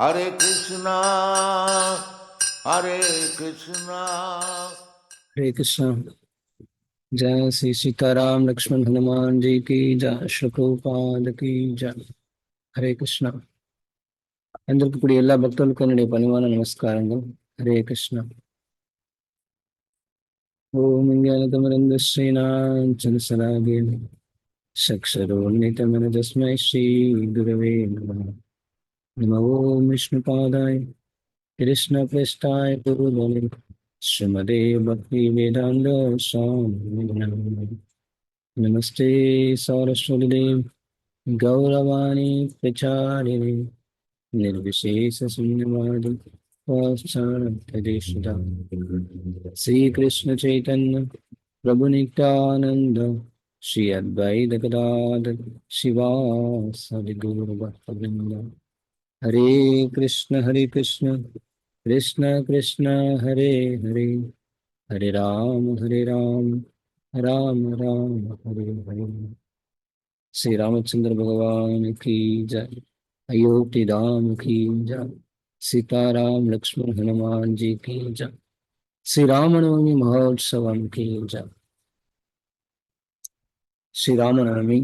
हरे कृष्णा हरे कृष्णा। हरे कृष्ण। जय श्री सीताराम, लक्ष्मण हनुमान जी की जय शुक्रपाद की जय। हरे कृष्णा। अंदर की एल भक्त पनीमान नमस्कार हरे कृष्ण। ओम ज्ञान तमरंद श्रीनाचन सलाघे सक्षरो नित मन जस्म श्री गुरुवे नमः। नमो विष्णुपादाय कृष्णपृष्ठाय गुरुबले श्रीमदे भक्तिवेदान्त स्वामी नमस्ते सौरस्वतीदेव, गौरवाणी प्रचारिणे कृष्ण चैतन्य प्रभु नित्यानंद श्री अद्वैतगदाद शिवा सद्गुरुभक्तवृन्द हरे कृष्ण हरे कृष्ण कृष्ण कृष्ण हरे हरे हरे राम हरे राम राम राम हरे हरे श्री रामचंद्र भगवान की जय अयोध्या धाम की जय सीताराम लक्ष्मण हनुमान जी की जय श्री रामनवमी महोत्सव की जय ஸ்ரீ ராமநவமி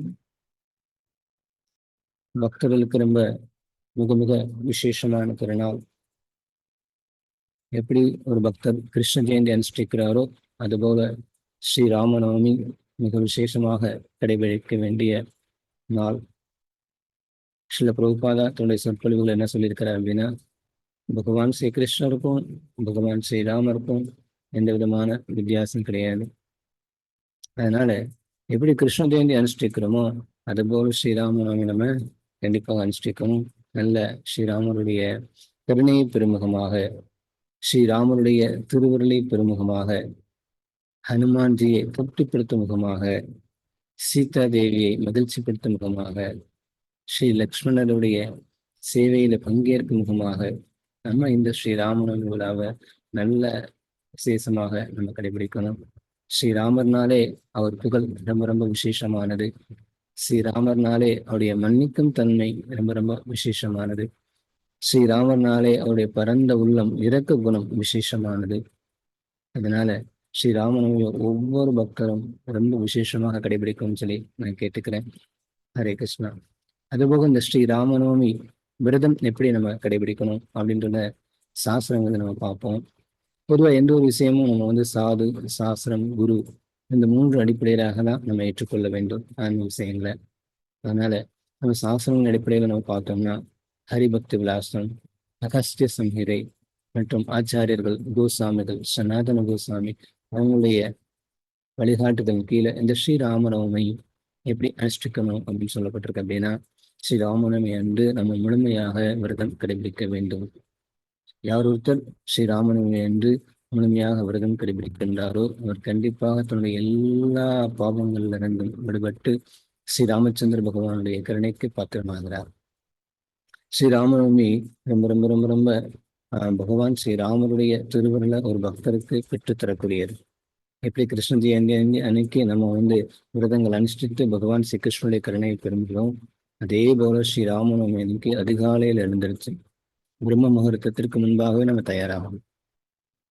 பக்தர்களுக்கு ரொம்ப மிக மிக விசேஷமான திருநாள். எப்படி ஒரு பக்தர் கிருஷ்ண ஜெயந்தி அனுஷ்டிக்கிறாரோ அதுபோல ஸ்ரீ ராமநவமி மிக விசேஷமாக கடைபிடிக்க வேண்டிய நாள். சில பிரபுபாதா தன்னுடைய சொற்பொழிவுகள் என்ன சொல்லியிருக்கிறார் அப்படின்னா பகவான் ஸ்ரீ கிருஷ்ணருக்கும் பகவான் ஸ்ரீராமருக்கும் எந்த விதமான வித்தியாசம் கிடையாது. அதனால எப்படி கிருஷ்ண ஜெயந்தி அனுஷ்டிக்கிறோமோ அதுபோல் ஸ்ரீராமநவமி நம்ம கண்டிப்பாக அனுஷ்டிக்கணும். நல்ல ஸ்ரீராமருடைய கருணையை பெருமுகமாக ஸ்ரீராமருடைய திருவுருளை பெருமுகமாக ஹனுமான்ஜியை திருப்திப்படுத்தும் முகமாக சீதா தேவியை மகிழ்ச்சிப்படுத்தும் முகமாக ஸ்ரீ லக்ஷ்மணருடைய சேவையில பங்கேற்கும் முகமாக நம்ம இந்த ஸ்ரீராமநவமி விழாவை நல்ல விசேஷமாக நம்ம கடைபிடிக்கணும். ஸ்ரீராமர்னாலே அவர் புகழ் ரொம்ப ரொம்ப விசேஷமானது. ஸ்ரீராமர்னாலே அவருடைய மன்னிக்கும் தன்மை ரொம்ப ரொம்ப விசேஷமானது. ஸ்ரீராமர்னாலே அவருடைய பரந்த உள்ளம் இறக்க குணம் விசேஷமானது. அதனால ஸ்ரீராமனுடைய ஒவ்வொரு பக்தரும் ரொம்ப விசேஷமாக கடைபிடிக்கும்னு சொல்லி நான் கேட்டுக்கிறேன். ஹரே கிருஷ்ணா. அதுபோக இந்த ஸ்ரீராமநவமி விரதம் எப்படி நம்ம கடைபிடிக்கணும் அப்படின்றத சாஸ்திரங்களை நம்ம பார்ப்போம். பொதுவாக எந்த ஒரு விஷயமும் நம்ம வந்து சாது சாஸ்திரம் குரு இந்த மூன்று அடிப்படையிலாக தான் நம்ம ஏற்றுக்கொள்ள வேண்டும். ஆன்மீக விஷயங்களை அதனால நம்ம சாஸ்திரங்களின் அடிப்படையில் நம்ம பார்த்தோம்னா ஹரிபக்தி விலாசம் அகஸ்திய சம்ஹிதை மற்றும் ஆச்சாரியர்கள் கோசாமிகள் சனாதன கோசாமி அவங்களுடைய வழிகாட்டுதல் கீழே இந்த ஸ்ரீராமநவமி எப்படி அனுஷ்டிக்கணும் அப்படின்னு சொல்லப்பட்டிருக்கு அப்படின்னா ஸ்ரீராமநவமி அன்று நம்ம முழுமையாக விரதம் கடைபிடிக்க வேண்டும். யார் ஒருத்தர் ஸ்ரீராமநவமி அன்று முழுமையாக விரதம் கடைபிடிக்கின்றாரோ அவர் கண்டிப்பாக தன்னுடைய எல்லா பாவங்கள்ல இருந்தும் விடுபட்டு ஸ்ரீ ராமச்சந்திர பகவானுடைய கருணைக்கு பாத்திரமாகிறார். ஸ்ரீராமநவமி ரொம்ப ரொம்ப ரொம்ப ரொம்ப பகவான் ஸ்ரீராமருடைய திருவருளை ஒரு பக்தருக்கு பெற்றுத்தரக்கூடியது எப்படி கிருஷ்ண ஜெயந்தி அன்னைக்கு நம்ம வந்து விரதங்கள் அனுஷ்டித்து பகவான் ஸ்ரீ கிருஷ்ணனுடைய கருணையை பெறுகிறோம். அதே போல ஸ்ரீராமநவமி அன்னைக்கு அதிகாலையில் எழுந்திருச்சு பிரம்ம முகூர்த்தத்திற்கு முன்பாகவே நம்ம தயாராகும்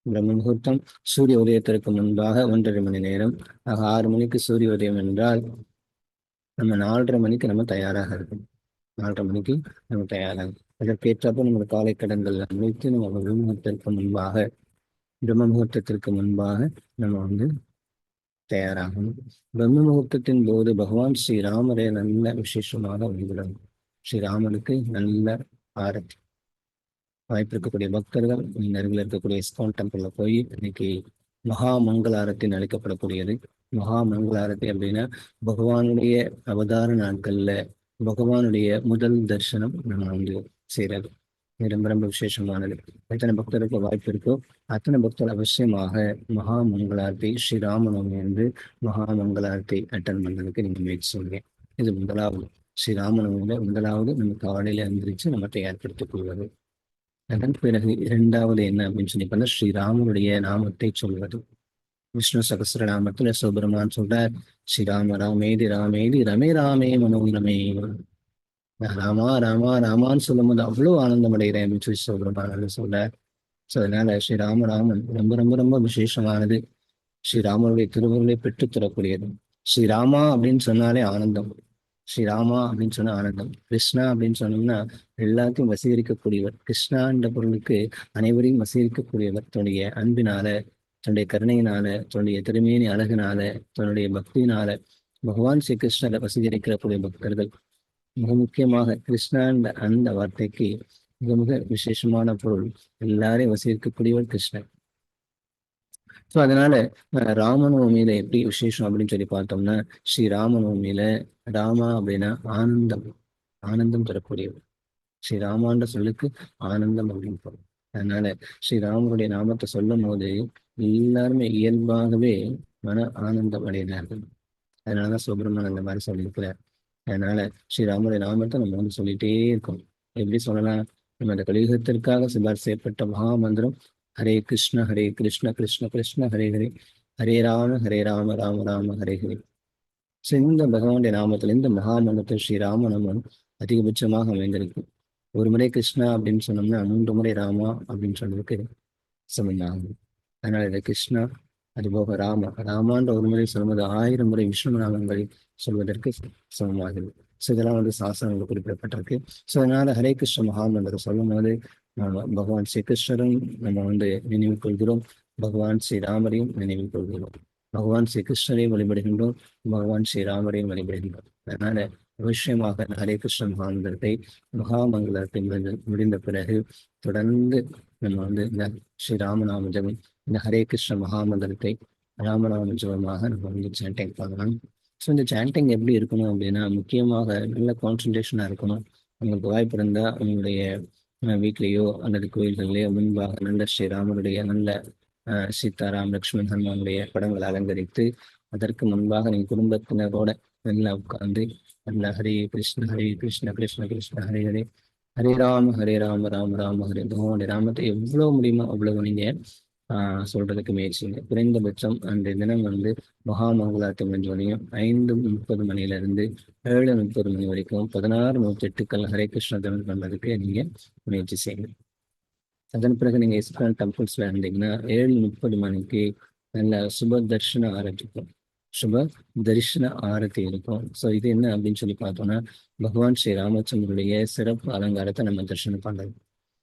பிரம்ம முகூர்த்தம் சூரிய உதயத்திற்கு முன்பாக ஒன்றரை மணி நேரம். ஆக ஆறு மணிக்கு சூரிய உதயம் என்றால் நம்ம நாலரை மணிக்கு நம்ம தயாராக இருக்கும் நாலரை மணிக்கு நம்ம தயாராகும் அதற்கேற்றப்ப நம்ம காலை கடன்கள் அமைத்து நம்ம பிரம்ம முன்பாக பிரம்ம முகூர்த்தத்திற்கு முன்பாக நம்ம வந்து தயாராகணும். பிரம்ம முகூர்த்தத்தின் போது பகவான் ஸ்ரீராமரை நல்ல விசேஷமாக வந்துவிடும் ஸ்ரீராமனுக்கு நல்ல ஆரத்தி. வாய்ப்பு இருக்கக்கூடிய பக்தர்கள் அருகில் இருக்கக்கூடிய இஸ்கான் டெம்பிளில் போய் இன்னைக்கு மகா மங்களாரத்தின் அழைக்கப்படக்கூடியது மகா மங்களாரத்தி அப்படின்னா பகவானுடைய அவதார நாட்கள்ல பகவானுடைய முதல் தரிசனம் நம்ம வந்து செய்கிறது ரொம்ப ரொம்ப விசேஷமானது. எத்தனை பக்தருக்கு வாய்ப்பு இருக்கோ அத்தனை பக்தர் அவசியமாக மகா மங்களார்த்தி ஸ்ரீராமநவமி என்று மகா மங்களார்த்தி அட்டன் பண்ணுறதுக்கு நீங்கள் முயற்சி சொல்லுங்க இது முதலாவது. ஸ்ரீராமநவமியில முதலாவது நம்ம காலையில் எந்திரிச்சு நம்ம தயார்படுத்திக் கொள்வது. அதன் பிறகு இரண்டாவது என்ன அப்படின்னு சொல்லி பார்த்தா ஸ்ரீராமனுடைய நாமத்தை சொல்வது. விஷ்ணு சகசிரநாமத்துல சுப்பிரமான் சொல்றார் ஸ்ரீராம ராமேதி ராமேதி ரமே ராமே மனோரமே ராமா. ராமா ராமான்னு சொல்லும் போது அவ்வளவு ஆனந்தம் அடைகிறேன் அப்படின்னு சொல்லி சொல்றேன் சொல்ல ஸோ அதனால ஸ்ரீராம ராமன் ரொம்ப ரொம்ப ரொம்ப விசேஷமானது. ஸ்ரீராமனுடைய திருவுருளை பெற்றுத் தரக்கூடியது. ஸ்ரீராமா அப்படின்னு சொன்னாலே ஆனந்தம். ஸ்ரீராமா அப்படின்னு சொன்னால் ஆனந்தம். கிருஷ்ணா அப்படின்னு சொன்னோம்னா எல்லாத்தையும் வசீகரிக்கக்கூடியவர். கிருஷ்ணான்ற பொருளுக்கு அனைவரையும் வசீகரிக்கக்கூடியவர். தன்னுடைய அன்பினால தன்னுடைய கருணையினால தன்னுடைய திருமேனி அழகினால தன்னுடைய பக்தியினால பகவான் ஸ்ரீ கிருஷ்ணரை வசீகரிக்கக்கூடிய பக்தர்கள். மிக முக்கியமாக கிருஷ்ணான்ற அந்த வார்த்தைக்கு மிக மிக விசேஷமான பொருள். எல்லாரையும் வசீகரிக்கக்கூடியவர் கிருஷ்ணன் ஸோ அதனால ராமநவமியில எப்படி விசேஷம் அப்படின்னு சொல்லி பார்த்தோம்னா ஸ்ரீ ராமநவமியில ராமா அப்படின்னா ஆனந்தம். ஆனந்தம் தரக்கூடியவர். ஸ்ரீ ராமான்ற சொல்லுக்கு ஆனந்தம் அப்படின்னு பொருள். அதனால ஸ்ரீராமருடைய நாமத்தை சொல்லும் போது எல்லாருமே இயல்பாகவே மன ஆனந்தம் அடைகிறார்கள் அதனாலதான் சுப்பிரமணியன் அந்த மாதிரி சொல்லியிருக்கிறார். அதனால ஸ்ரீராமருடைய நாமத்தை நம்ம வந்து சொல்லிட்டே இருக்கோம். எப்படி சொல்லலாம்? நம்ம அந்த கலியுகத்திற்காக சிபார் செய்யப்பட்ட மகாமந்திரம் ஹரே கிருஷ்ண ஹரே கிருஷ்ண கிருஷ்ண கிருஷ்ண ஹரே ஹரே. ஹரே ராம ஹரே ராம ராம ராம ஹரே ஹரே. ஸோ இந்த பகவானுடைய நாமத்தில் இந்த மகாமண்டத்தில் ஸ்ரீராமநாமம் அதிகபட்சமாக அமைந்திருக்கு. ஒரு முறை கிருஷ்ணா அப்படின்னு சொன்னோம்னா மூன்று முறை ராமா அப்படின்னு சொல்றதுக்கு சமமாகும். அதனால இது கிருஷ்ணா அதுபோக ராம. ராமான்ற ஒரு முறை சொல்லும்போது ஆயிரம் முறை விஷ்ணு நாமங்களை சொல்வதற்கு சமமாகிறது ஸோ இதெல்லாம் வந்து சாசனங்கள் குறிப்பிடப்பட்டிருக்கு. ஸோ அதனால ஹரே கிருஷ்ண மகாமந்திரம் சொல்லும் போது பகவான் ஸ்ரீ கிருஷ்ணரும் நம்ம வந்து நினைவு கொள்கிறோம். பகவான் ஸ்ரீராமரையும் நினைவு கொள்கிறோம். பகவான் ஸ்ரீ கிருஷ்ணரையும் வழிபடுகின்றோம். பகவான் ஸ்ரீராமரையும் வழிபடுகின்றோம். அதனால அவசியமாக ஹரே கிருஷ்ண மகாமந்திரத்தை மகாமங்கலத்தை முடிந்த முடிந்த பிறகு தொடர்ந்து நம்ம வந்து இந்த ஸ்ரீராமநாம ஜபம் இந்த ஹரே கிருஷ்ண மகாமந்திரத்தை ராமநாம ஜபமாக நம்ம வந்து சாண்டிங் பண்ணலாம். ஸோ இந்த சாண்டிங் எப்படி இருக்கணும் அப்படின்னா முக்கியமாக நல்ல கான்சன்ட்ரேஷனாக இருக்கணும். உங்களுக்கு வாய்ப்பு இருந்தால் உங்களுடைய வீட்லேயோ அல்லது கோயில்கள்லேயோ முன்பாக நல்ல ஸ்ரீராமனுடைய நல்ல சீதாராம் லக்ஷ்மண் ஹனுமானுடைய படங்களை அலங்கரித்து அதற்கு முன்பாக நீங்கள் குடும்பத்தினரோட நல்லா உட்கார்ந்து நல்ல ஹரே கிருஷ்ண ஹரே கிருஷ்ண கிருஷ்ண கிருஷ்ண ஹரே ஹரே ஹரே ராம ஹரே ராம ராம ராம ஹரே பகவானுடைய ராமத்தை எவ்வளவு முடியுமோ அவ்வளவு நீங்க சொல்றதுக்கு முயற்சிங்க குறைந்தபட்சம் அந்த தினம் வந்து மகாமங்கலாத்தி மஞ்சனையும் ஐந்து முப்பது மணியிலிருந்து இருந்து ஏழு முப்பது மணி வரைக்கும் பதினாறு நூற்றெட்டுக்கள் ஹரே கிருஷ்ண தினம் பண்றதுக்கு நீங்க முயற்சி செய்யுங்க. அதன் பிறகு நீங்க இஸ்கான் டெம்பிள்ஸ் இருந்தீங்கன்னா ஏழு முப்பது மணிக்கு நல்ல சுப தர்ஷன ஆரம்பிக்கும் சுப தரிசன ஆரத்தி இருக்கும். ஸோ இது என்ன அப்படின்னு சொல்லி பார்த்தோம்னா பகவான் ஸ்ரீ ராமச்சந்திரனுடைய சிறப்பு அலங்காரத்தை நம்ம தரிசனம் பண்றது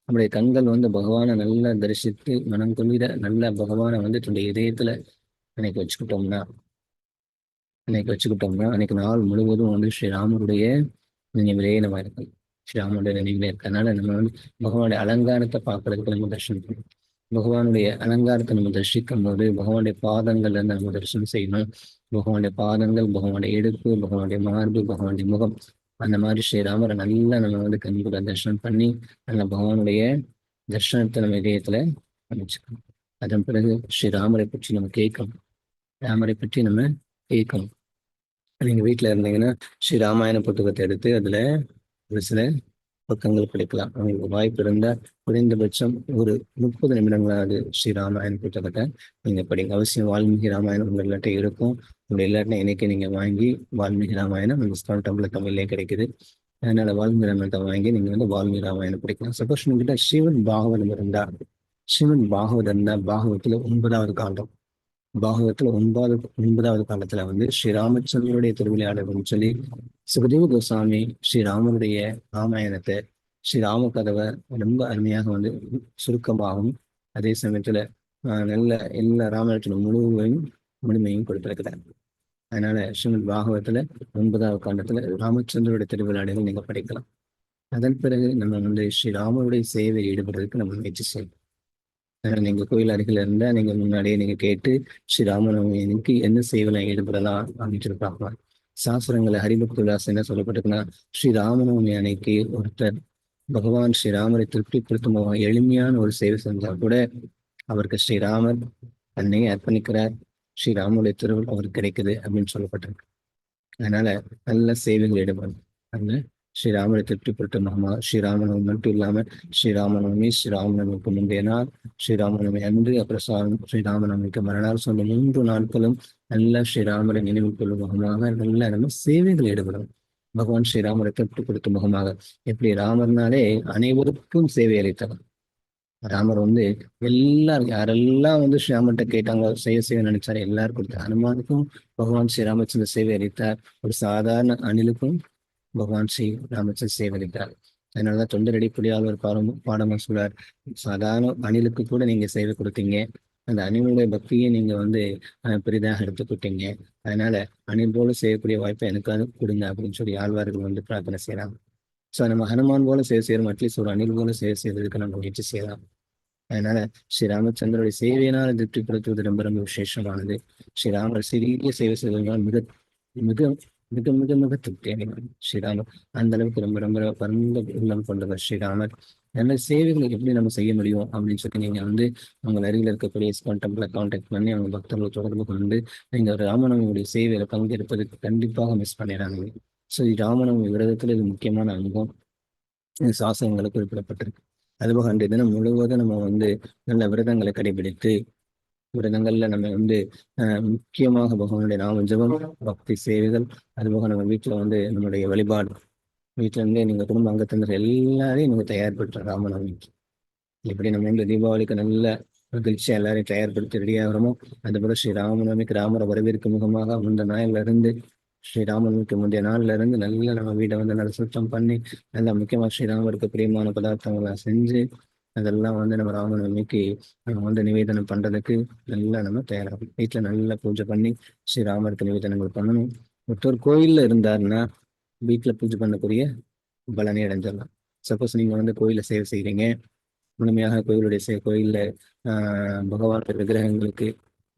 நம்முடைய கண்கள் வந்து பகவானை நல்லா தரிசித்து மனம் குளிர நல்ல பகவானை வந்து தன்னுடைய இதயத்துல அன்னைக்கு வச்சுக்கிட்டோம்னா அன்னைக்கு வச்சுக்கிட்டோம்னா அன்னைக்கு நாள் முழுவதும் வந்து ஸ்ரீராமருடைய நினைவிலே நம்ம இருக்கும் ஸ்ரீராமருடைய நினைவிலே இருக்கனால நம்ம வந்து பகவானுடைய அலங்காரத்தை பார்க்கறதுக்கு நம்ம தரிசனம் பண்ணணும். பகவானுடைய அலங்காரத்தை நம்ம தரிசிக்கும் போது பகவானுடைய பாதங்கள்ல இருந்து நம்ம தரிசனம் செய்யணும். பகவானுடைய பாதங்கள் பகவானுடைய இடுப்பு பகவானுடைய மார்பு பகவானுடைய முகம் அந்த மாதிரி ஸ்ரீராமரை நல்லா நம்ம வந்து கண்கூட தரிசனம் பண்ணி நல்ல பகவானுடைய தரிசனத்தை நம்ம இதயத்துல அமைச்சுக்கணும். அதன் பிறகு ஸ்ரீராமரை பற்றி நம்ம கேட்கணும். ராமரை பற்றி நம்ம கேட்கணும். நீங்க வீட்டுல இருந்தீங்கன்னா ஸ்ரீ ராமாயண புத்தகத்தை எடுத்து அதுல ஒரு சில பக்கங்கள் படிக்கலாம். உங்களுக்கு வாய்ப்பு இருந்தால் குறைந்தபட்சம் ஒரு முப்பது நிமிடங்களாவது ஸ்ரீ ராமாயண புத்தகத்தை நீங்கள் படிங்க. அவசியம் வால்மீகி ராமாயணம் உங்கள் இல்லாட்ட இருக்கும். உங்கள் இல்லாட்டினா இன்னைக்கு நீங்க வாங்கி வால்மீகி ராமாயணம் நம்ம ஸ்கான் டம்ள தமிழ்லேயே கிடைக்குது. அதனால வால்மீகி ராமாயணத்தை வாங்கி நீங்க வந்து வால்மீகி ராமாயணம் படிக்கலாம். சப்போஸ் உங்ககிட்ட ஸ்ரீவன் பாகவதம் இருந்தால் ஸ்ரீவன் பாகவதம் தான் பாகவத்தில் ஒன்பதாவது காண்டம். பாகவத்துல ஒன்பது ஒன்பதாவது காலத்துல வந்து ஸ்ரீராமச்சந்திரனுடைய திருவிளையாடல்னு சொல்லி சுகதேவ கோசாமி ஸ்ரீராமனுடைய ராமாயணத்தை ஸ்ரீராம கதவை ரொம்ப அருமையாக வந்து சுருக்கமாகவும் அதே சமயத்துல ஆஹ், நல்ல எல்லா ராமாயணத்தின் முழுமையும் முழுமையும் கொடுத்திருக்கிறார். அதனால ஸ்ரீமத் பாகவத்துல ஒன்பதாவது காண்டத்துல ராமச்சந்திரனுடைய திருவிளையாடல்கள் நீங்க படிக்கலாம். அதன் பிறகு நம்ம வந்து ஸ்ரீராமனுடைய சேவையில் ஈடுபடுறதுக்கு நம்ம முயற்சி செய்யணும் அதனால நீங்க கோயில் அருகில் இருந்தா நீங்க முன்னாடியே நீங்க கேட்டு ஸ்ரீராமநவமிக்கு என்ன சேவையில ஈடுபடலாம் அப்படின்னு சொல்லி பார்க்கலாம் சாஸ்திரங்களை ஹரிபக்துல்லாஸ் என்ன சொல்லப்பட்டிருக்குன்னா ஸ்ரீராமநவமி அன்னைக்கு ஒருத்தர் பகவான் ஸ்ரீராமரை திருப்திப்படுத்தும் எளிமையான ஒரு சேவை செஞ்சா கூட அவருக்கு ஸ்ரீராமர் அன்னையை அர்ப்பணிக்கிறார். ஸ்ரீராமனுடைய திருவள் அவருக்கு கிடைக்குது அப்படின்னு சொல்லப்பட்டிருக்கு. அதனால நல்ல சேவைகள் ஈடுபடும் அதுல ஸ்ரீராமரை திருப்திப்படுத்தும் மகமா ஸ்ரீராமநவமி மட்டும் இல்லாமல் ஸ்ரீராமநவமி ஸ்ரீராமநவமிக்கு முந்தைய நாள் ஸ்ரீராமநவமி அன்று அப்புறம் ஸ்ரீராமநவமிக்கு மறுநாள் சொன்ன மூன்று நாட்களும் நல்ல ஸ்ரீராமரை நினைவு கொள்ளும் முகமாக நல்ல நம்ம சேவைகள் ஈடுபடும் பகவான் ஸ்ரீராமரை தொட்டு கொடுத்த முகமாக. எப்படி? ராமர்னாலே அனைவருக்கும் சேவை அளித்தவர். ராமர் வந்து எல்லாரும் யாரெல்லாம் வந்து ஸ்ரீராமர்கிட்ட கேட்டாங்க செய்ய செய்ய நினைச்சாரு எல்லாரும் கொடுத்தார் ஹனுமானுக்கும் பகவான் ஸ்ரீ சேவை அளித்தார். ஒரு சாதாரண அணிலுக்கும் பகவான் ஸ்ரீ ராமச்சந்திர சேவை அளித்தார் அதனாலதான் தொண்டரடி புலியால் ஒரு பாடம் பாடமா சொல்றார். சாதாரண அணிலுக்கு கூட நீங்க சேவை கொடுத்தீங்க. அந்த அணிலுடைய பக்தியை நீங்க வந்து பெரிதாக எடுத்துக்கிட்டீங்க. அதனால அணில் போல செய்யக்கூடிய வாய்ப்பை எனக்காக கொடுங்க அப்படின்னு சொல்லி ஆழ்வார்கள் வந்து பிரார்த்தனை செய்யலாம் ஸோ நம்ம ஹனுமான் போல சேவை செய்யறோம். அட்லீஸ்ட் ஒரு அணில் போல சேவை செய்வதற்கு நம்ம முயற்சி செய்யலாம். அதனால ஸ்ரீ ராமச்சந்திரோடைய சேவையினால் திருப்திப்படுத்துவது ரொம்ப ரொம்ப விசேஷமானது. ஸ்ரீராமர் சிறிய சேவை செய்வதனால் மிக மிக மிக மிக மிக திருப்தி அடைவார் ஸ்ரீராமர் அந்த அளவுக்கு ரொம்ப ரொம்ப பரந்த உள்ளம் கொண்டவர் ஸ்ரீராமர். நல்ல சேவைகளை எப்படி நம்ம செய்ய முடியும் அப்படின்னு சொல்லி நீங்க வந்து உங்கள் அருகில் இருக்கக்கூடிய இஸ்கான் டெம்பிளை பண்ணி அவங்க பக்தர்களை தொடர்பு கொண்டு நீங்க ராமநவமியுடைய சேவையில பங்கெடுப்பதற்கு கண்டிப்பாக மிஸ் பண்ணிடுறாங்க ஸோ ராமநவமி விரதத்துல இது முக்கியமான அங்கம். இது குறிப்பிடப்பட்டிருக்கு. அதுபோக அன்றைய தினம் முழுவதும் நம்ம வந்து நல்ல விரதங்களை கடைபிடித்து விரதங்கள்ல நம்ம வந்து முக்கியமாக பகவானுடைய நாம ஜெபம் பக்தி சேவைகள் அதுபோக நம்ம வீட்டுல வந்து நம்மளுடைய வழிபாடு. வீட்டுல இருந்தே நீங்க குடும்ப அங்கத்தினர் எல்லாரையும் நீங்க தயார்படுத்துற ராமநவமிக்கு எப்படி நம்ம வந்து தீபாவளிக்கு நல்ல மகிழ்ச்சியா எல்லாரையும் தயார்படுத்தி ரெடி ஆகிறோமோ அதுபோல ஸ்ரீ ராமநவமிக்கு ராமரை வரவேற்கும் முகமாக முந்த நாள்ல இருந்து ஸ்ரீராமனுக்கு முந்தைய நாள்ல இருந்து நல்ல நம்ம வீட்டை வந்து நல்லா சுத்தம் பண்ணி நல்லா முக்கியமா ஸ்ரீராமருக்கு பிரியமான பதார்த்தங்களை செஞ்சு அதெல்லாம் வந்து நம்ம ராமநவமிக்கு நம்ம வந்து நிவேதனம் பண்றதுக்கு நல்லா நம்ம தயாராகும் வீட்டுல நல்லா பூஜை பண்ணி ஸ்ரீராமருக்கு நிவேதனங்கள் பண்ணணும். ஒருத்தர் கோயில்ல இருந்தாருன்னா வீட்டுல பூஜை பண்ணக்கூடிய பலனை அடைஞ்சிடலாம். சப்போஸ் நீங்க வந்து கோயில சேவை செய்யறீங்க முழுமையாக கோயிலுடைய சே கோயில்ல ஆஹ் பகவானுடைய விக்கிரகங்களுக்கு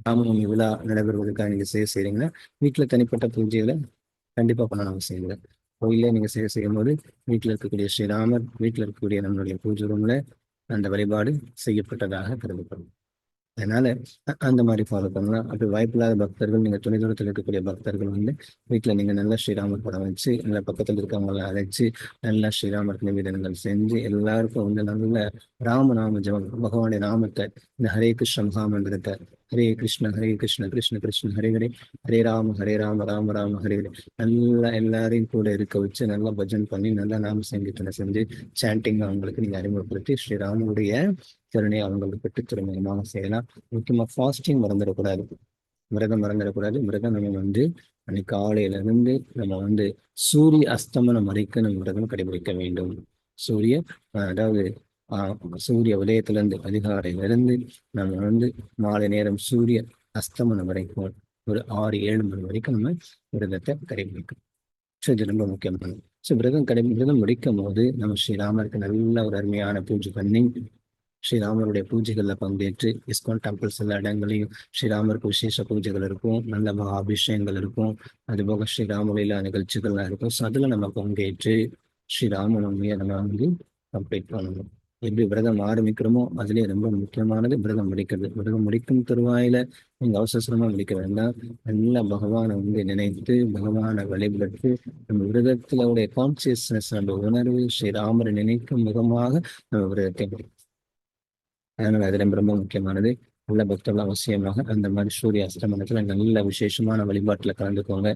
ராமநவமி விழா நடைபெறுவதற்காக நீங்க சேவை செய்றீங்கன்னா வீட்டுல தனிப்பட்ட பூஜைகளை கண்டிப்பா பண்ணணும் அவசியம் இல்லை. கோயிலே நீங்க சேவை செய்யும் போது வீட்டுல இருக்கக்கூடிய ஸ்ரீராமர் வீட்டுல இருக்கக்கூடிய நம்மளுடைய பூஜை ரூம்ல அந்த வழிபாடு செய்யப்பட்டதாக கருதப்படும். அதனால அந்த மாதிரி ஃபாலோ பண்ணலாம். அப்படி வாய்ப்பில்லாத பக்தர்கள் நீங்க துணை தூரத்தில் இருக்கக்கூடிய பக்தர்கள் வந்து வீட்டுல நீங்க நல்ல ஸ்ரீராமர் படம் வச்சு நல்ல பக்கத்துல இருக்கவங்களை அழைச்சு நல்ல ஸ்ரீராமர் நிவேதனங்கள் செஞ்சு எல்லாருக்கும் வந்து நல்ல ராமநாம ஜபம் பகவானுடைய நாமத்தை இந்த ஹரே கிருஷ்ண மகாமந்திரத்தை ஹரே கிருஷ்ண ஹரே கிருஷ்ண கிருஷ்ண கிருஷ்ண ஹரே ஹரே. ஹரே ராம ஹரே ராம ராம ராம ஹரே ஹரே. நல்லா எல்லாரையும் கூட இருக்க வச்சு நல்லா பஜன் பண்ணி நல்லா நாம சங்கீதனை செஞ்சு சாண்டிங் அவங்களுக்கு நீங்க அறிமுகப்படுத்தி ஸ்ரீராமனுடைய திறனை அவங்களுக்கு பெற்று திருமணமாக செய்யலாம். முக்கியமா ஃபாஸ்டிங் மறந்துடக்கூடாது. மிருகம் மறந்துடக்கூடாது. மிருகம் நம்ம வந்து அன்னைக்கு காலையில இருந்து நம்ம வந்து சூரிய அஸ்தமனம் வரைக்கும் நம்ம மிருகம் கடைபிடிக்க வேண்டும். சூரிய அதாவது சூரிய உதயத்திலிருந்து அதிகாலையிலிருந்து நம்ம வந்து மாலை நேரம் சூரிய அஸ்தமனம் வரைக்கும் ஒரு ஆறு ஏழு மணி வரைக்கும் நம்ம விரதத்தை கடைபிடிக்கணும். ஸோ இது ரொம்ப முக்கியமானது ஸோ விரதம் கடை விரதம் முடிக்கும் போது நம்ம ஸ்ரீராமருக்கு நல்ல ஒரு அருமையான பூஜை பண்ணி ஸ்ரீராமருடைய பூஜைகளில் பங்கேற்று இஸ்கான் டெம்பிள்ஸ் எல்லா இடங்களையும் ஸ்ரீராமருக்கு விசேஷ பூஜைகள் இருக்கும் நல்ல அபிஷேகங்கள் இருக்கும் அதுபோக ஸ்ரீராமலையில நிகழ்ச்சிகள்லாம் இருக்கும். ஸோ அதில் நம்ம பங்கேற்று ஸ்ரீராமநவமியை நம்ம வந்து கம்ப்ளீட் பண்ணணும். எப்படி விரதம் ஆரம்பிக்கிறோமோ அதுலயே ரொம்ப முக்கியமானது விரதம் முடிக்கிறது. விரதம் முடிக்கும் தருவாயில நீங்கள் அவசரமாக முடிக்க வேண்டாம். நல்லா பகவானை வந்து நினைத்து பகவானை வழிபட்டு நம்ம விரதத்துல உடைய கான்சியஸ்னஸ் நம்ம உணர்வு ஸ்ரீராமரை நினைக்கும் முகமாக நம்ம விரதத்தை முடிக்கணும். அதனால அது ரொம்ப ரொம்ப முக்கியமானது நல்ல பக்தர்கள் அவசியமாக அந்த மாதிரி சூரிய அஸ்தமனத்தில் நல்ல விசேஷமான வழிபாட்டுல கலந்துக்கோங்க.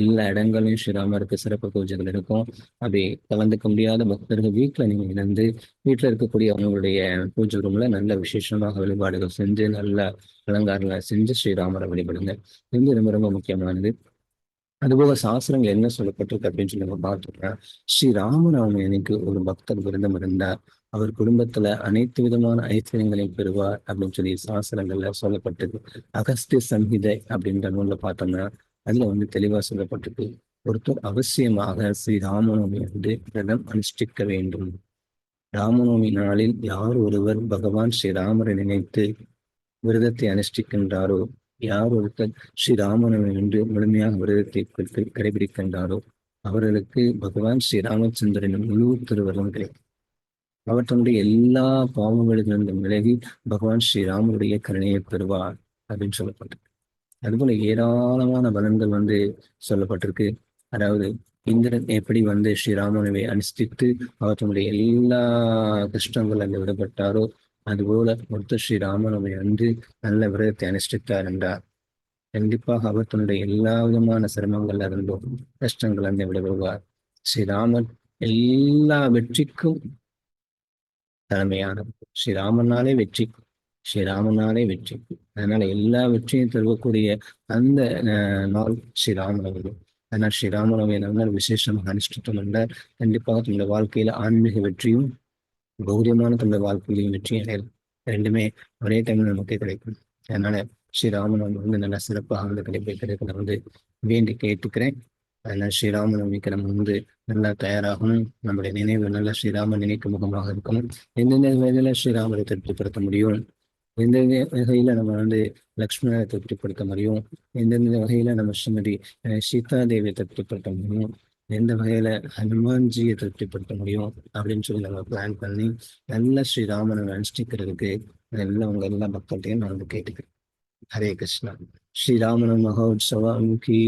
எல்லா இடங்களையும் ஸ்ரீராமருக்கு சிறப்பு பூஜைகள் இருக்கும். அப்படி கலந்துக்க முடியாத பக்தர்கள் வீட்டுல நீங்க இணைந்து வீட்டுல இருக்கக்கூடிய அவங்களுடைய பூஜை ரூம்ல நல்ல விசேஷமாக வழிபாடுகள் செஞ்சு நல்ல அலங்காரங்களை செஞ்சு ஸ்ரீராமரை வழிபடுங்க. இது ரொம்ப ரொம்ப முக்கியமானது. அதுபோக சாஸ்திரங்கள் என்ன சொல்லப்பட்டிருக்கு அப்படின்னு சொல்லி நம்ம பார்த்தோம்னா ஸ்ரீராமன் அவன் எனக்கு ஒரு பக்தர் விருந்தம் இருந்தார். அவர் குடும்பத்துல அனைத்து விதமான ஐஸ்வர்யங்களையும் பெறுவார் அப்படின்னு சொல்லி சாஸ்திரங்கள்ல சொல்லப்பட்டது. அகஸ்திய சங்கீதை அப்படின்ற நூல்ல பார்த்தோம்னா அதுல வந்து தெளிவா சொல்லப்பட்டிருக்கு. ஒருத்தர் அவசியமாக ஸ்ரீ ராமநவமி வந்து விரதம் அனுஷ்டிக்க வேண்டும். ராமநவமி நாளில் யார் ஒருவர் பகவான் ஸ்ரீராமரை நினைத்து விரதத்தை அனுஷ்டிக்கின்றாரோ யார் ஒருத்தர் ஸ்ரீராமநவமி என்று முழுமையாக விரதத்தை குறித்து கடைபிடிக்கின்றாரோ அவர்களுக்கு பகவான் ஸ்ரீராமச்சந்திரனின் முழு திருவருளும் கிடைக்கும். அவர் எல்லா பாவங்களிலிருந்தும் விலகி பகவான் ஸ்ரீராமனுடைய கருணையை பெறுவார் அப்படின்னு சொல்லப்பட்டது அதுபோல ஏராளமான பலன்கள் வந்து சொல்லப்பட்டிருக்கு. அதாவது இந்திரன் எப்படி வந்து ஸ்ரீராமனுவை அனுஷ்டித்து அவர் தன்னுடைய எல்லா கஷ்டங்கள் விடுபட்டாரோ அதுபோல ஒருத்தர் ஸ்ரீராமனுவை வந்து நல்ல விரதத்தை அனுஷ்டித்தார் என்றார். கண்டிப்பாக அவர் தன்னுடைய எல்லா விதமான சிரமங்கள்ல இருந்தும் கஷ்டங்கள் வந்து விடுபடுவார் ஸ்ரீராமன் எல்லா வெற்றிக்கும் தலைமையானவர். ஸ்ரீராமனாலே வெற்றி ஸ்ரீராமனாலே வெற்றி. அதனால எல்லா வெற்றியும் தருவக்கூடிய அந்த அஹ், நாள் ஸ்ரீராமனவர் அதனால் ஸ்ரீராமனவை நல்ல விசேஷமாக அனுஷ்டித்தம் என்றால் கண்டிப்பாக தன்னுடைய வாழ்க்கையில ஆன்மீக வெற்றியும் கௌரியமான தன்னுடைய வாழ்க்கையிலையும் வெற்றியும் அடையலாம் ரெண்டுமே ஒரே டைம்ல நமக்கு கிடைக்கும். அதனால ஸ்ரீராமன் வந்து நல்லா சிறப்பாக வந்து கிடைப்பை நான் வந்து வேண்டி கேட்டுக்கிறேன். அதனால ஸ்ரீராமநவமிக்கு நம்ம வந்து நல்லா தயாராகணும். நம்முடைய நினைவு நல்லா ஸ்ரீராம நினைக்கும் முகமாக இருக்கணும். எந்தெந்த வகையில ஸ்ரீராமரை திருப்திப்படுத்த முடியும்? எந்தெந்த வகையில நம்ம வந்து லக்ஷ்மணரை திருப்திப்படுத்த முடியும்? எந்தெந்த வகையில நம்ம ஸ்ரீமதி சீதா தேவியை திருப்திப்படுத்த முடியும்? எந்த வகையில ஹனுமான்ஜியை திருப்திப்படுத்த முடியும்? அப்படின்னு சொல்லி நம்ம பிளான் பண்ணி நல்ல ஸ்ரீராமனை நினச்சிக்கிறதுக்கு எல்லாம் உங்கள் எல்லா பக்தர்கிட்டையும் நான் வந்து கேட்டுக்கிறேன். ஹரே கிருஷ்ணா. ஸ்ரீராமன மகோத்சவம் கீ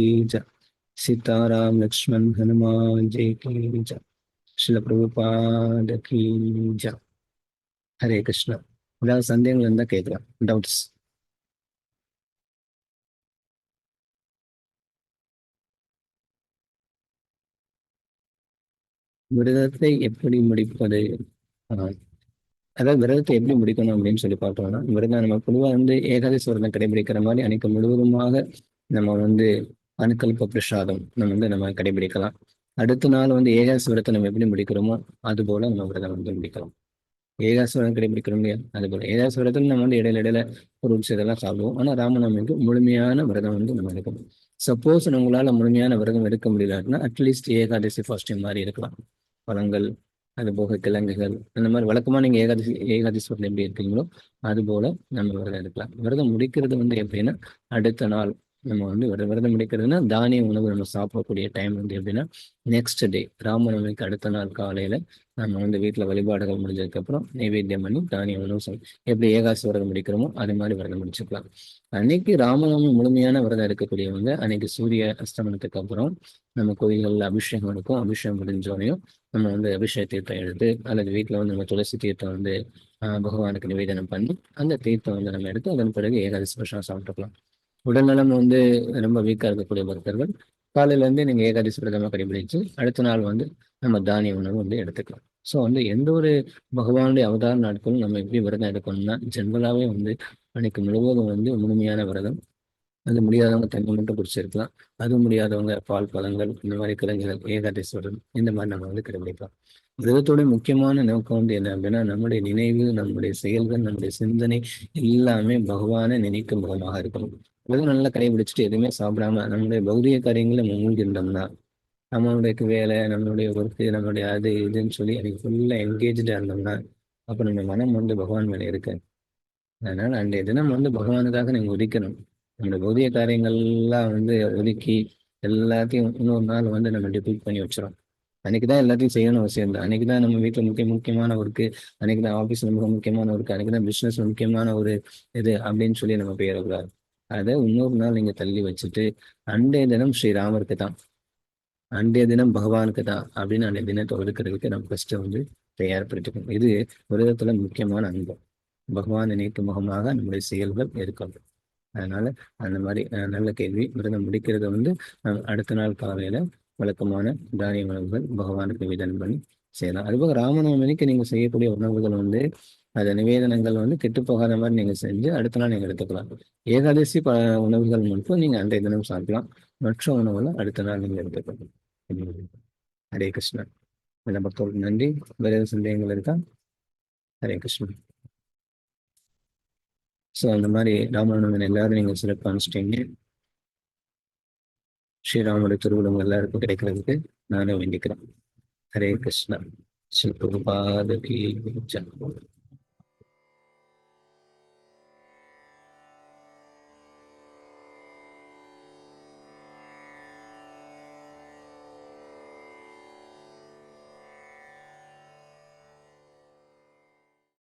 சீதாராம் லக்ஷ்மண் ஹனுமான் ஜெய் கீ ஜ. ஸ்ரீல பிரபுபாத கீ ஹரே கிருஷ்ணா. ஏதாவது சந்தேகங்கள் இருந்தா கேட்கலாம். டவுட்ஸ் விரதத்தை எப்படி முடிப்பது? ஆஹ், அதாவது விரதத்தை எப்படி முடிக்கணும் அப்படின்னு சொல்லி பார்த்தோம்னா விரதம் நம்ம பொதுவாக வந்து ஏகாதசி விரதம் கடைபிடிக்கிற மாதிரி அன்னைக்கு முழுவதுமாக நம்ம வந்து அணுக்கல்ப பிரசாதம் நம்ம வந்து நம்ம கடைபிடிக்கலாம். அடுத்த நாள் வந்து ஏகாதசி விரதத்தை நம்ம எப்படி முடிக்கிறோமோ அது போல நம்ம விரதம் வந்து முடிக்கலாம். ஏகாதசி விரதம் கடைபிடிக்கிறோம் இல்லையா அது போல ஏகாதசி நம்ம வந்து இடையில இடையில ஃப்ரூட்ஸ் இதெல்லாம் சாப்பிடுவோம். ஆனால் ராமநவமிக்கு முழுமையான விரதம் வந்து நம்ம எடுக்கணும் சப்போஸ் உங்களால முழுமையான விரதம் எடுக்க முடியலன்னா அட்லீஸ்ட் ஏகாதசி ஃபாஸ்டிங் மாதிரி இருக்கலாம். பழங்கள் அது போக கிழங்குகள் அந்த மாதிரி வழக்கமா நீங்க ஏகாதசி ஏகாதசி எப்படி இருக்கீங்களோ அது போல நம்ம விரதம் எடுக்கலாம். விரதம் முடிக்கிறது வந்து எப்படின்னா அடுத்த நாள் நம்ம வந்து விரதம் முடிக்கிறதுனா தானிய உணவு நம்ம சாப்பிடக்கூடிய டைம் வந்து எப்படின்னா நெக்ஸ்ட் டே ராமநவமிக்கு அடுத்த நாள் காலையில நம்ம வந்து வீட்டுல வழிபாடுகள் முடிஞ்சதுக்கப்புறம் நைவேத்தியம் பண்ணி தானிய உணவு எப்படி ஏகாசி விரதம் முடிக்கிறோமோ அது மாதிரி விரதம் முடிச்சுக்கலாம். அன்னைக்கு ராமநவமி முழுமையான விரதம் எடுக்கக்கூடியவங்க அன்னைக்கு சூரிய அஸ்தமனத்துக்கு அப்புறம் நம்ம கோயில்களில் அபிஷேகம் எடுக்கும் அபிஷேகம் முடிஞ்சோனையும் நம்ம வந்து அபிஷேக தீர்த்தம் எடுத்து அல்லது வீட்டில் வந்து நம்ம துளசி தீர்த்தம் வந்து பகவானுக்கு நிவேதனம் பண்ணி அந்த தீர்த்தம் வந்து நம்ம எடுத்து அதன் பிறகு ஏகாதசி பிரசாதம் சாப்பிட்டுக்கலாம். உடல்நலம் வந்து ரொம்ப வீக்கா இருக்கக்கூடிய பக்தர்கள் காலையில இருந்து நீங்க ஏகாதசி விரதமா கடைபிடிச்சு அடுத்த நாள் வந்து நம்ம தானிய உணவு வந்து எடுத்துக்கலாம். ஸோ வந்து எந்த ஒரு பகவானுடைய அவதார நாட்களும் நம்ம எப்படி விரதம் எடுக்கணும்னா ஜென்ரலாவே வந்து அன்னைக்கு முழுவதும் வந்து முழுமையான விரதம். அது முடியாதவங்க தண்ணி மட்டும் குடிச்சிருக்கலாம். அது முடியாதவங்க பால் பழங்கள் இந்த மாதிரி கிழங்குகள் ஏகாதசி விரதம் இந்த மாதிரி நம்ம வந்து கடைபிடிக்கலாம். விரதத்துடைய முக்கியமான நோக்கம் வந்து என்ன அப்படின்னா நம்முடைய நினைவு நம்முடைய செயல்கள் நம்முடைய சிந்தனை எல்லாமே பகவானை நினைக்கும் முகமாக இருக்கணும். விரதம் நல்லா கடைபிடிச்சிட்டு எதுவுமே சாப்பிடாம நம்முடைய பௌதிக காரியங்களை மூழ்கிருந்தோம்னா நம்மளுடைய வேலை நம்மளுடைய ஒர்க்கு நம்மளுடைய அது இதுன்னு சொல்லி எனக்கு ஃபுல்லாக என்கேஜாக இருந்தோம்னா அப்போ நம்ம மனம் வந்து பகவான் மேலே இருக்கு. அதனால் அன்றைய தினம் வந்து பகவானுக்காக நீங்கள் ஒதுக்கணும் நம்மளுடைய பௌதிக காரியங்கள்லாம் வந்து ஒதுக்கி எல்லாத்தையும் இன்னொரு நாள் வந்து நம்ம டிபீட் பண்ணி வச்சிடும் அன்னைக்கு தான் எல்லாத்தையும் செய்யணும் அவசியம் தான் அன்னைக்கு தான் நம்ம வீட்டில் முக்கிய முக்கியமான ஒர்க்கு அன்னைக்கு தான் ஆஃபீஸில் மிக முக்கியமான ஒர்க்கு அன்னைக்கு தான் பிஸ்னஸ் முக்கியமான ஒரு இது அப்படின்னு சொல்லி நம்ம போயிடக்கூடாது. அதை இன்னொரு நாள் நீங்க தள்ளி வச்சுட்டு அன்றைய தினம் ஸ்ரீராமருக்கு தான். அன்றைய தினம் பகவானுக்கு தான் அப்படின்னு அன்றைய தினத்தை ஒதுக்கிறதுக்கு நம்ம ஃபர்ஸ்ட் வந்து தயார்படுத்திக்கணும். இது விரதத்துல முக்கியமான அன்பம் பகவான் நினைக்கும் முகமாக நம்முடைய செயல்கள் இருக்கணும் அதனால அந்த மாதிரி நல்ல கேள்வி விரதம் முடிக்கிறது வந்து அடுத்த நாள் காலையில வழக்கமான தானிய உணவுகள் பகவானுக்கு விதம் பண்ணி செய்யலாம். அதுபோக ராமநவமிக்கு நீங்க செய்யக்கூடிய உணவுகள் வந்து அந்த நிவேதனங்கள் வந்து கெட்டு போகாத மாதிரி நீங்க செஞ்சு அடுத்த நாள் நீங்க எடுத்துக்கலாம். ஏகாதசி ப உணவுகள் மட்டும் நீங்க அன்றைய தினம் சாப்பிடலாம். மற்ற உணவுகளை அடுத்த நாள் நீங்க எடுத்துக்கலாம். ஹரே கிருஷ்ணா. இந்த பக்தர்களுக்கு நன்றி. வேறு எதுவும் சந்தேகங்கள் இருக்கா? ஹரே கிருஷ்ணா. ஸோ அந்த மாதிரி ராமானந்தன் எல்லாரும் நீங்க சிறப்பாக அனுப்பிச்சிட்டீங்க ஸ்ரீராமனுடைய திருவிழம் எல்லாருக்கும் கிடைக்கிறதுக்கு நானும் வேண்டிக்கிறேன். ஹரே கிருஷ்ணா. ஸ்ரீ பிரபுபாத